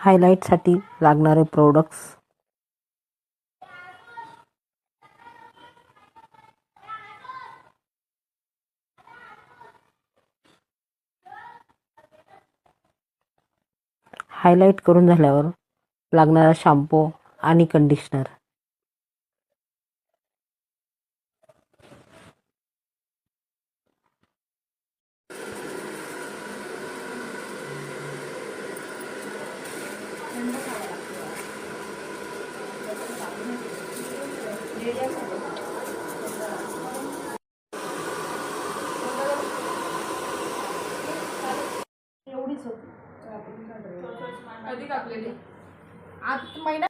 हायलाईटसाठी लागणारे products highlight करून झाल्यावर लागणारा शॅम्पू आणि कंडिशनर एवढीच होती कधी कापलेली आत महिना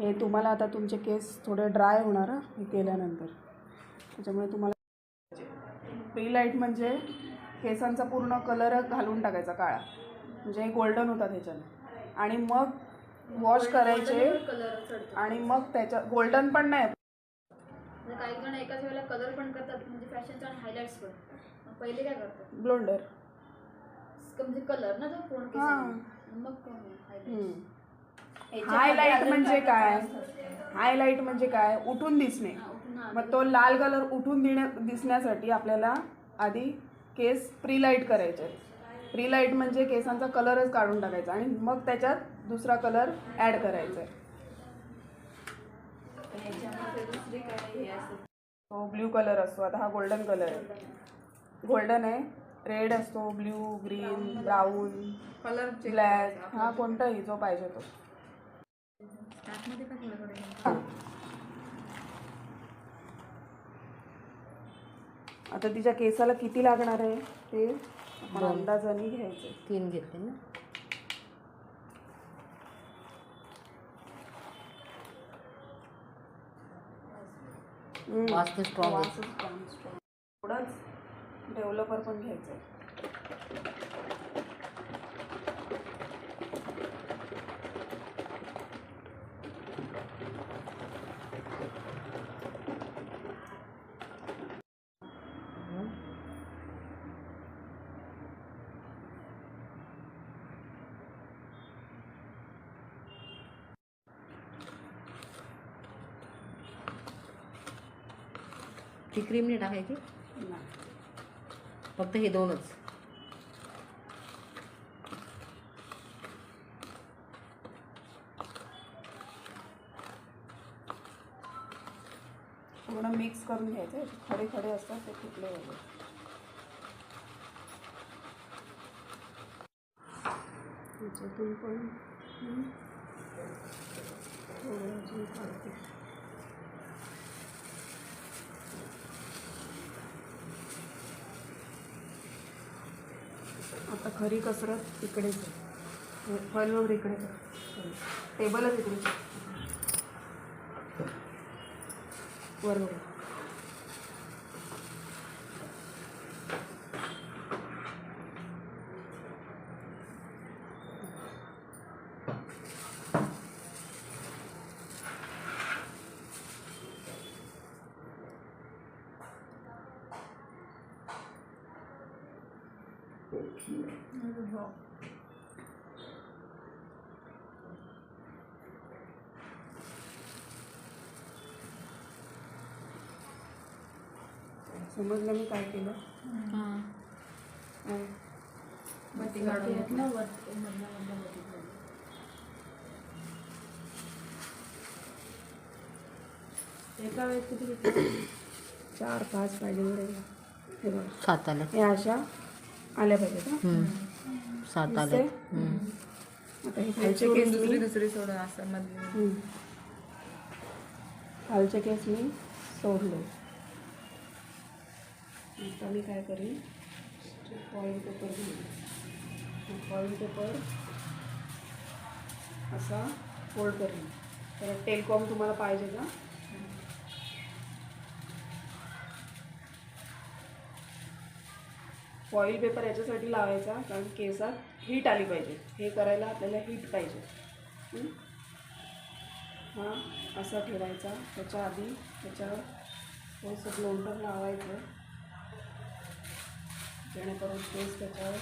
हे तुम्हाला आता तुमचे केस थोडे ड्राय होणार हं, केल्यानंतर. त्याच्यामुळे तुम्हाला प्री लाइट म्हणजे केसांचा पूर्ण कलर घालून टाकायचा काळा. म्हणजे गोल्डन होता त्याच्याने. आणि मग वॉश करायचे आणि मग त्याच्या गोल्डन पण नाही. म्हणजे काही जण एकाच वेळेला कलर पण करतात म्हणजे फॅशनचा आणि हायलाइट्स पण. मग पहिले काय करतात? ब्लोंडर म्हणजे कलर ना तो पूर्ण हां. मग हायलाईट म्हणजे काय? हायलाईट म्हणजे काय? उठून दिसणे. मग तो लाल कलर उठून दिण्या दिसण्यासाठी आपल्याला आधी केस प्री लाइट करायचे. प्री लाइट म्हणजे केसांचा कलरच काढून टाकायचा आणि मग त्याच्यात दुसरा कलर ॲड करायचा. हे तो ब्ल्यू कलर असतो. आता हा गोल्डन कलर आहे. गोल्डन आहे. रेड असतो. Blue green brown colour black. हा कोणताही जो पाहिजे तो. थोडं थोडं आता तिच्या केसाला किती लागणार आहे ते? आपण अंदाजाने घ्यायचे तीन घेते ना. वास आहे. थोडंच डेव्हलपर पण घ्यायचं आहे ही क्रीम नाही टाकायची. नाही. फक्त हे दोनच. थोडं मिक्स करून घ्यायचे खडे खडे असतात ते फुटले वगैरे त्याच्यातून पण हं, थोडं अजून काढते. आता खरी कसरत इकडेच आहे इकडे वगैरे इकडेच आहे टेबलच इकडेच आहे. वर बघा समजलं मी काय केलं? बत्ती काढून घेतलं एका वेळेस किती घेतले? चार पाच पाहिजे बरं हे बघा. हे अशा आल्या पाहिजेत ना हम्म. सात आले. आता हे खालचे केस दुसरी मी दुसरी सोडून असं हम्म. खालचे केस मी सोडले. आता मी काय करीन? फॉईल पेपर घेईन. फॉईल पेपर असा फोल्ड करीन. तर टेलकॉम तुम्हाला पाहिजे का? फॉईल पेपर याच्यासाठी लावायचा कारण केसात हीट आली पाहिजे. हे करायला आपल्याला हीट पाहिजे. हं? असा ठेवायचा. त्याच्या आधी त्याच्यावर थोडंसं ब्लोंडर लावायचं. जेणेकरून केस त्याच्यावर.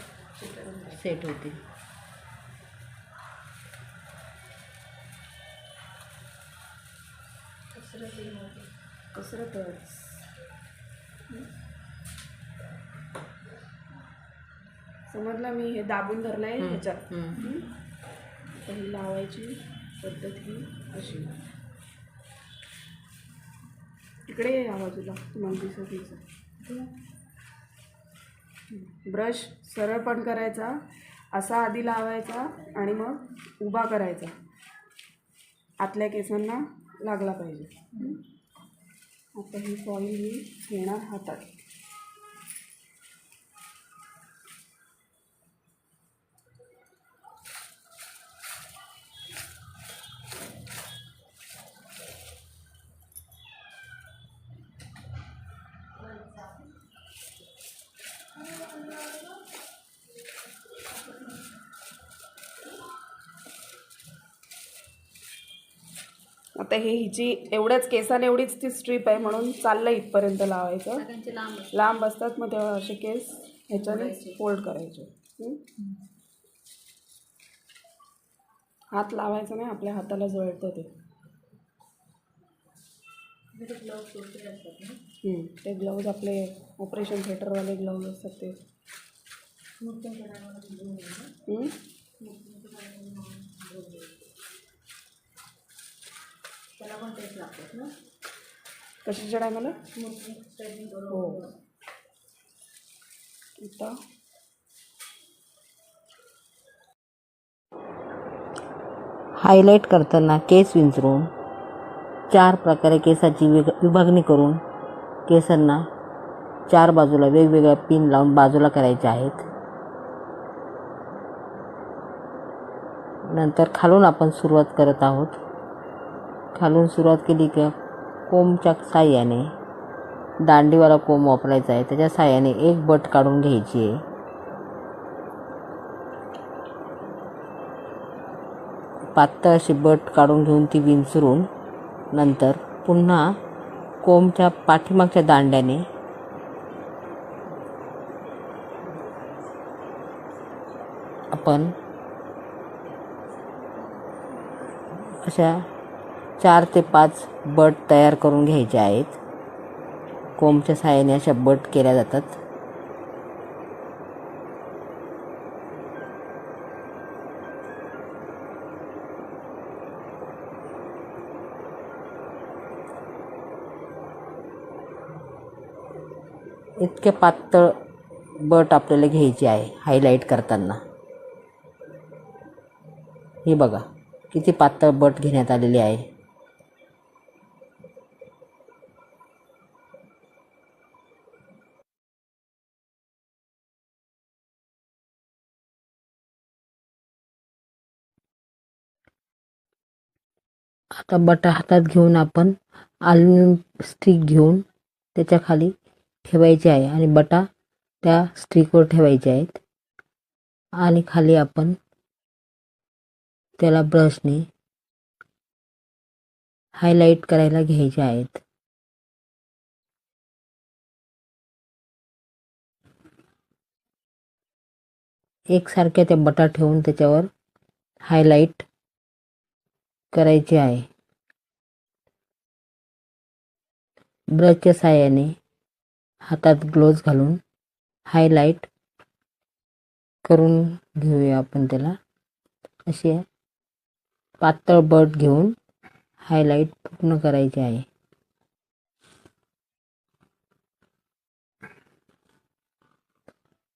सेट होतील. कसरतच. समजलं मी हे दाबून धरलंय ह्याच्यात. हं? तर ही लावायची पद्धत ही अशी. इकडे ये बाजूला तुम्हाला दिसत दिसत ब्रश सरळ पण करायचा असा आधी लावायचा आणि मग उभा करायचा. आतल्या केसांना लागला पाहिजे? आता ही फॉईल मी घेणार हातात. आता हे हिची एवढ्याच केसाने एवढीच ती स्ट्रीप आहे म्हणून चाललं इथपर्यंत लावायचं लांब असतात. मग तेव्हा असे केस ह्याच्याने फोल्ड करायचे? हात लावायचा नाही आपल्या हाताला जळतं ते ते ग्लव्ज आपले ऑपरेशन थिएटरवाले ग्लव्ज असतात ते. हं? त्याला पण तेच लागतात ना. कशाच्या टायमाला? हो. आता हायलाईट करताना केस विंचरून चार प्रकारे केसाची विग विभागणी करून केसांना चार बाजूला वेगवेगळ्या पिन लावून बाजूला करायच्या आहेत. नंतर खालून आपण सुरुवात करत आहोत. खालून सुरुवात केली की कोंबच्या साह्याने दांडीवाला कोंब वापरायचा आहे त्याच्या साह्याने एक बट काढून घ्यायची आहे. पातळ अशी बट काढून घेऊन ती विंचरून नंतर पुन्हा कोंबच्या पाठीमागच्या दांड्याने आपण अशा चार ते पाच बट तयार करून घ्यायचे आहेत. कोंबच्या साहाय्याने अशा बट केल्या जातात. इतके पातळ बट आपल्याला घ्यायची आहे हायलाईट करताना. हे बघा किती पातळ बट घेण्यात आलेली आहे. आता बटा हातात घेऊन आपण अल्युमिनियम स्टिक घेऊन त्याच्याखाली ठेवायचे आहे आणि बटा त्या स्टिकवर ठेवायचे आहेत. आणि खाली आपण त्याला ब्रशने हायलाईट करायला घ्यायचे आहेत. एकसारख्या त्या बटा ठेवून त्याच्यावर हायलाईट करायचे आहे. ब्रशच्या साहाय्याने हातात ग्लोव्ज घालून हायलाईट करून घेऊया आपण त्याला. असे पातळ बट घेऊन हायलाईट पूर्ण करायचे आहे.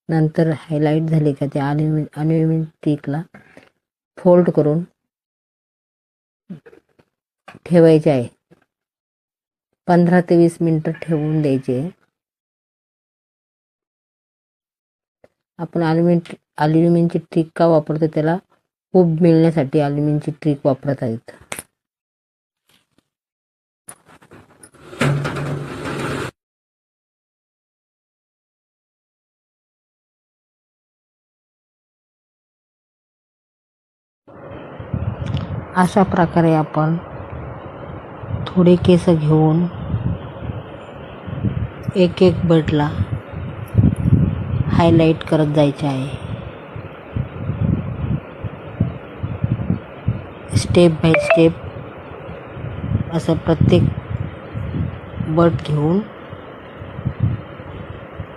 नंतर हायलाईट झाले का त्या अल्युमिन अल्युमिनियम स्टिकला फोल्ड करून ठेवायचे आहे. पंधरा ते वीस मिनटं ठेवून द्यायचे. आपण अल्युमिन अल्युमिनियमची ट्रिक का वापरतो त्याला? खूप मिळण्यासाठी अल्युमिनियमची ट्रिक वापरत आहेत. अशा प्रकारे आपण थोडे केस घेऊन एक एक बटला हायलाईट करत जायचे आहे. स्टेप बाय स्टेप असं प्रत्येक बट घेऊन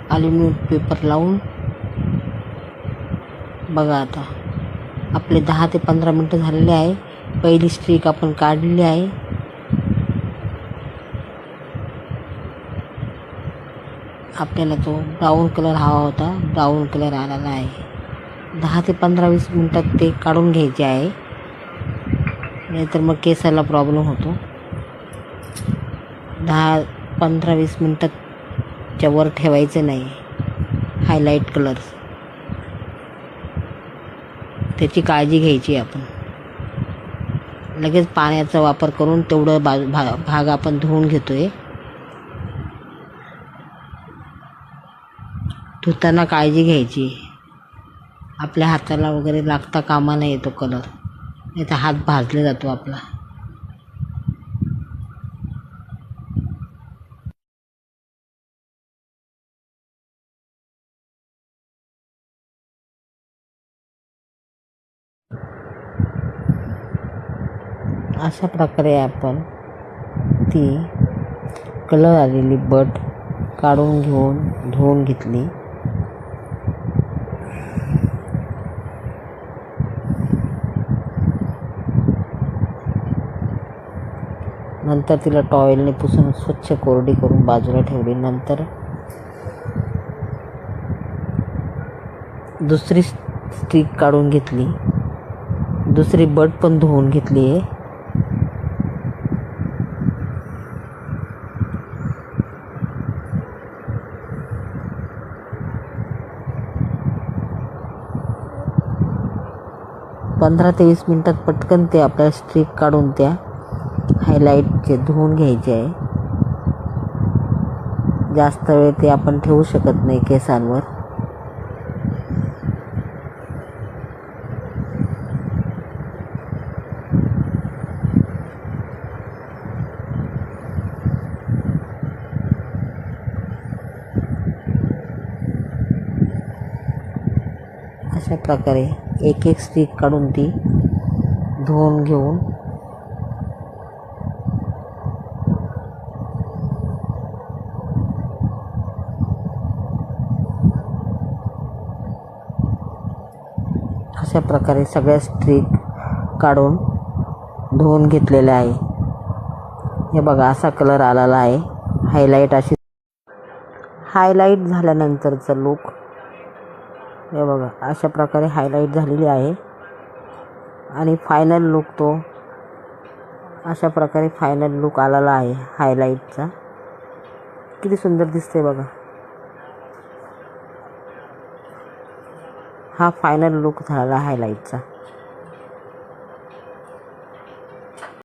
अल्युमिनियम पेपर लावून बघा आता. आपले दहा ते पंधरा मिनटं झालेले आहे. पहिली स्ट्रीक आपण काढलेली आहे. आपल्याला तो ब्राऊन कलर हवा होता. ब्राऊन कलर आलेला आहे दहा ते पंधरा वीस मिनटात ते काढून घ्यायचे आहे. नाहीतर मग केसाला प्रॉब्लेम होतो. दहा पंधरा वीस मिनटाच्या वर ठेवायचं नाही. हायलाईट कलर्स त्याची काळजी घ्यायची आपण. लगेच पाण्याचा वापर करून तेवढं बा भा भाग आपण धुवून घेतो आहे धुताना काळजी घ्यायची. आपल्या हाताला वगैरे लागता कामा नाही येतो कलर नाही तर हात भाजला जातो आपला. अशा प्रकारे आपण ती कलर आलेली बट काढून घेऊन धुवून घेतली. नंतर तिला टॉवेलने पुसून स्वच्छ कोरडी करून बाजूला ठेवली. नंतर दुसरी स्टिक काढून घेतली. दुसरी बट पण धुवून घेतली आहे पंधरा ते वीस मिनटात पटकन ते आपल्या स्ट्रीक काढून त्या हायलाईटचे धुवून घ्यायचे आहे. जास्त वेळ ते आपण ठेवू शकत नाही केसांवर अशा प्रकारे एक एक स्टिक काढून ती धुवून घेऊन अशा प्रकारे सगळ्या स्ट्रीक काढून धुवून घेतलेल्या आहे. हे बघा असा कलर आलेला आहे. हायलाईट अशी. हायलाईट झाल्यानंतरचा लुक हे बघा अशा प्रकारे हायलाईट झालेली आहे. आणि फायनल लुक तो अशा प्रकारे फायनल लुक आलेला आहे हायलाईटचा किती सुंदर दिसते बघा. हा फायनल लुक झाला हायलाईटचा